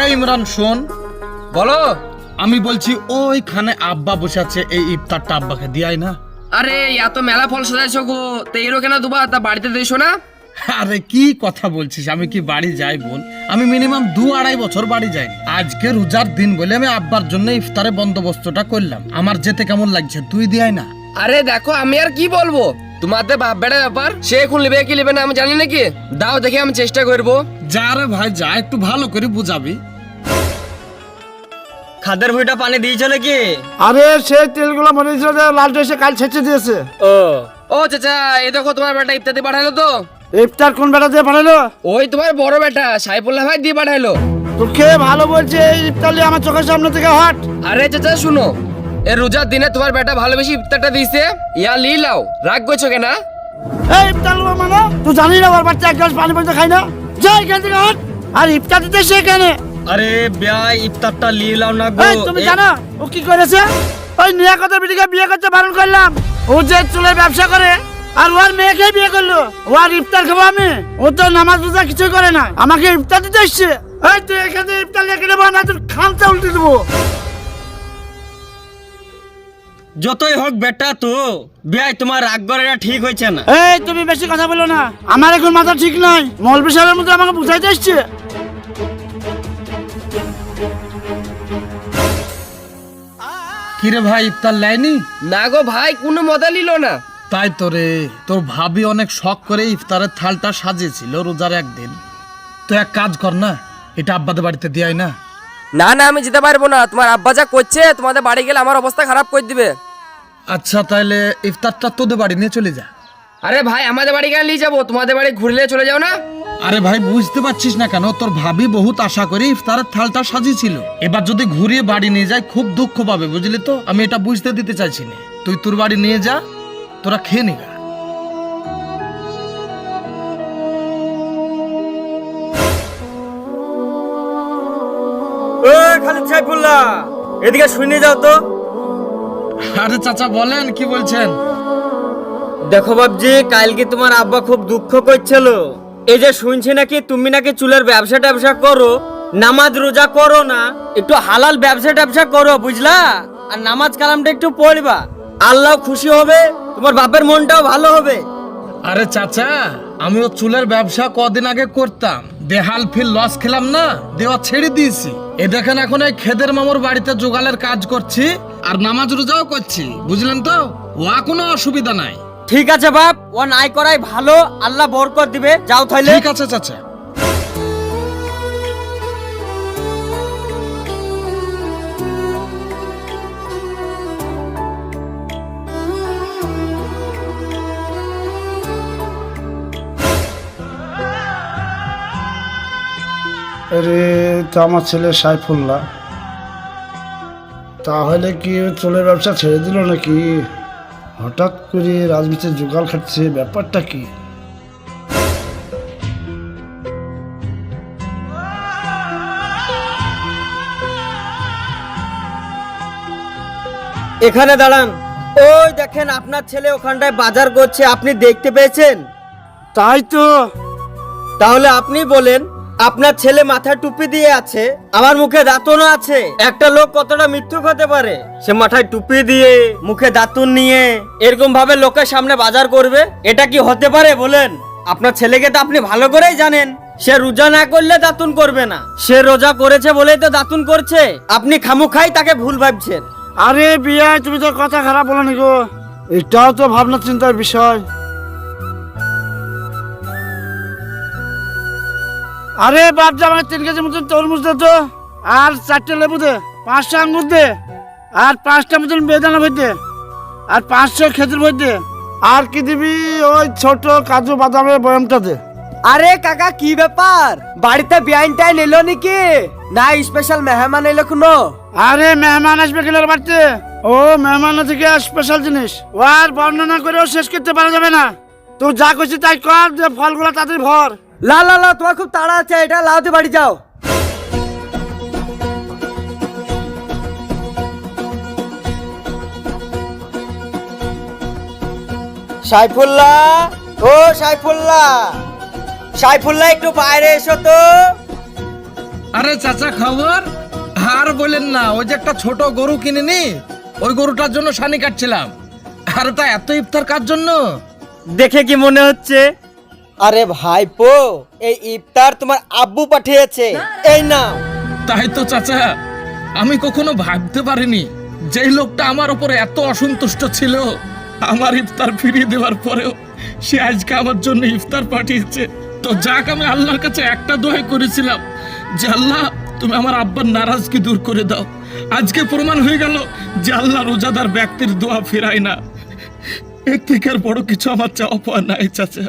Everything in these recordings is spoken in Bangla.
এই ইমরান শোন। বলো আমি বলছি ওইখানে আব্বা বসে আছে এই ইফতারটা আব্বাকে দিয়াই না। আরে এত মেলা ফল সাজাইছো গো। তেইরো কেন দুবা তা বাড়িতে দিয়েছ না? আরে কি কথা বলছিস? আমি কি বাড়ি যাই বল আমি মিনিমাম দু আড়াই বছর বাড়ি যাই। আজকে রোজার দিন বলে আমি আব্বার জন্য ইফতারে বন্দোবস্তটা করলাম। আমার যেতে কেমন লাগছে তুই দিয়াই না। আরে দেখো আমি আর কি বলব? তোমাদের বাপ বেড়া ব্যাপার সে এখন নেবে কি নেবে না আমি জানি নাকি দাও দেখে আমি চেষ্টা করব। যা রে ভাই যা একটু ভালো করে বুঝাবি। খাদের ভুঁইটা পানি দিয়েছে নাকি? আরে সেই তেলগুলো মনে হচ্ছিল যে লালটা এসে কাল ছেঁচে দিয়েছে। ও। ও চাচা এই দেখো তোমার বেটা ইত্যাদি পাঠালো তো। ইফতার কোন বেটা দিয়ে পাঠালো? ওই তোমার বড় বেটা সাইফুল্লাহ ভাই দিয়ে পাঠালো। খেয়ে ভালো বলছে এই ইফতার আমার চোখের সামনে থেকে হট। আরে চাচা শুনো। এ রোজার দিনে তোমার বেটা ভালোবেসে ইফতারটা দিছে ইয়া লি লাও। রাগ করছ কেনা? এই ইফতার মানে তুই জানি না ওর বাচ্চা এক গ্লাস পানি পর্যন্ত খাই না। যা এখান থেকে হট। আর ইফতার দিতে সে কেন? আরে বিয়াই ইফতারটা লিলাম না গো। তুমি জানো ও কি করেছে? ওই নিয়াকতের বিটিকে বিয়ে করতে বারণ করলাম। ও যে চুলের ব্যবসা করে আর ওর মেয়েকে বিয়ে করল। ও আর ইফতার খাব আমি। ও তো নামাজ রোজা কিছুই করে না। আমাকে ইফতার দিতে এসছে। এই তুই এখান ইফতার লেখে নেব না তোর খামটা উল্টে দেবো। যতই হোক বেটা তো বিয়াই তোমার রাগ করাটা ঠিক হয়েছে না। এই তুমি বেশি কথা বলো না। আমার এখন মাথা ঠিক নাই। মৌলবি সাহেবের মতো আমাকে বুঝাইতে এসছে। কিরে ভাই ইফতার লাইনি না গো ভাই কোনো মজা নিল না। তাই তো রে তোর ভাবি অনেক শখ করে ইফতারের থালটা সাজিয়েছিল রোজার একদিন। তো এক কাজ কর না এটা আব্বাদের বাড়িতে দিয়াই না। না না আমি যেতে পারব না। তোমার আব্বা যা করছে তোমাদের বাড়ি গেলে আমার অবস্থা খারাপ করে দিবে। আচ্ছা তাহলে ইফতারটা তোদের বাড়ি নিয়ে চলে যা। আরে ভাই আমাদের বাড়ি গেলে নিয়ে যাব। তোমাদের বাড়ি ঘুরলে চলে যাও না? আরে ভাই বুঝতে পারছিস না কেন তোর ভাবি বহুত আশা করে ইফতারের থালটা সাজিয়েছিল। এবার যদি ঘুরিয়ে বাড়ি নিয়ে যায় খুব দুঃখ পাবে বুঝলি তো? আমি এটা বুঝতে দিতে চাইছি না। তুই তোর বাড়ি নিয়ে যা তোরা খেয়ে নিগা ও খালিদ সাইফুল্লাহ এদিকে শুনে যাও তো। আরে চাচা বলেন কি বলছেন? দেখো বাবজি কালকে তোমার আব্বা খুব দুঃখ করছিল। এই যে শুনছি নাকি তুমি নাকি চুলের ব্যবসা ট্যাবসা করো? নামাজ রোজা করো না, একটু হালাল ব্যবসা ট্যাবসা করো, বুঝলা? আর নামাজ কালামটা একটু পড়বা। আল্লাহ খুশি হবে, তোমার বাপের মনটাও ভালো হবে। আরে চাচা, আমিও চুলের ব্যবসা কদিন আগে করতাম। দেহাল ফিল লস খেলাম না, দেওয়া ছেড়ে দিয়েছি। এ দেখেন এখন এই খেদের মামুর বাড়িতে জোগালের কাজ করছি, আর নামাজ রোজাও করছি, বুঝলেন তো? ওয়া কোনো অসুবিধা নাই। ঠিক আছে বাপ ও নাই করাই ভালো আল্লাহ বরকত দিবে। যাও তাহলে ঠিক আছে চাচা। আরে তো আমার ছেলে সাইফুল্লাহ। তাহলে কি ও চুলের ব্যবসা ছেড়ে দিল নাকি? হঠাৎ করে রাজনীতির জোগাল খাটছে ব্যাপারটা কি? এখানে দাঁড়ান। ওই দেখেন আপনার ছেলে ওখানটায় বাজার করছে আপনি দেখতে পেয়েছেন? তাই তো। তাহলে আপনি বলেন আপনার ছেলে মাথায় টুপি দিয়ে আছে, আমার মুখে দাঁতনও আছে। একটা লোক কতটা মিথ্যুক হতে পারে? সে মাথায় টুপি দিয়ে, মুখে দাঁতুন নিয়ে, এরকম ভাবে লোকের সামনে বাজার করবে? এটা কি হতে পারে বলেন? আপনার ছেলেকে তো আপনি ভালো করেই জানেন। সে রোজা না করলে দাতুন করবে না। সে রোজা করেছে বলেই তো দাতুন করছে। আপনি খামুখাই তাকে ভুল ভাবছেন। আরে বিয়া তুমি তো কথা খারাপ বলো গো। এটাও তো ভাবনা চিন্তার বিষয়। আরে বাপ যা আমাকে তিন কেজি মতন তরমুজ দে তো। আর চারটে লেবু দে পাঁচটা আঙ্গুর দে আর পাঁচটা মতন বেদানা ভই দে আর পাঁচশো খেজুর ভই দে। আর কি দিবি ওই ছোট কাজু বাদামের বয়ামটা দে। আরে কাকা কি ব্যাপার? বাড়িতে বিআইন টাইন এলো নাকি? না স্পেশাল মেহমান এলো কোনো? আরে মেহমান আসবে কিনার বাড়িতে? ও মেহমান থেকে স্পেশাল জিনিস। ও আর বর্ণনা করেও শেষ করতে পারা যাবে না। তুই যা করছিস তাই কর যে ফলগুলো তাদের ভর। লা লা লা তোমার খুব তাড়া আছে এটা লাউতে বাড়ি যাও। সাইফুল্লাহ ও সাইফুল্লাহ সাইফুল্লাহ একটু বাইরে এসো তো। আরে চাচা খবর? আর বলেন না ওই যে একটা ছোট গরু কিনে নি ওই গরুটার জন্য সানি কাটছিলাম। আর ওটা এত ইফতার কার জন্য? দেখে কি মনে হচ্ছে? আরে ভাইপো এই ইফতার তোমার আব্বু পাঠিয়েছে। এই না তাই তো চাচা আমি কখনো ভাবতে পারিনি যেই লোকটা আমার উপরে এত অসন্তুষ্ট ছিল। আমার ইফতার ফিরিয়ে দেওয়ার পরেও সে আজকে আমার জন্য ইফতার পাঠিয়েছে। তো যাক আমি আল্লাহর কাছে একটা দোয়া করেছিলাম যে আল্লাহ তুমি আমার আব্বার নারাজকে দূর করে দাও। আজকে প্রমাণ হয়ে গেল যে আল্লাহ রোজাদার ব্যক্তির দোয়া ফেরায় না। এর থেকে আর বড় কিছু আমার চাওয়া পাওয়া নাই চাচা।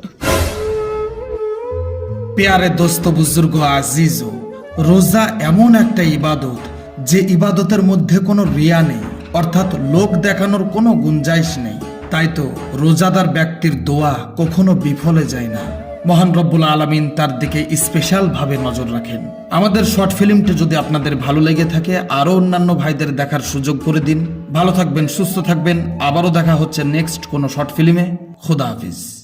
পেয়ারে দোস্ত বুজুর্গ আজিজো, রোজা এমন একটা ইবাদত যে ইবাদতের মধ্যে কোনো রিয়া নেই, অর্থাৎ লোক দেখানোর কোনো গুঞ্জাইশ নেই। তাই তো রোজাদার ব্যক্তির দোয়া কখনো বিফলে যায় না। মহান রব্বুল আলমিন তার দিকে স্পেশাল ভাবে নজর রাখেন। আমাদের শর্ট ফিল্মটি যদি আপনাদের ভালো লেগে থাকে, আরও অন্যান্য ভাইদের দেখার সুযোগ করে দিন। ভালো থাকবেন, সুস্থ থাকবেন। আবারও দেখা হচ্ছে নেক্সট কোনো শর্ট ফিল্মে। খুদা হাফিজ।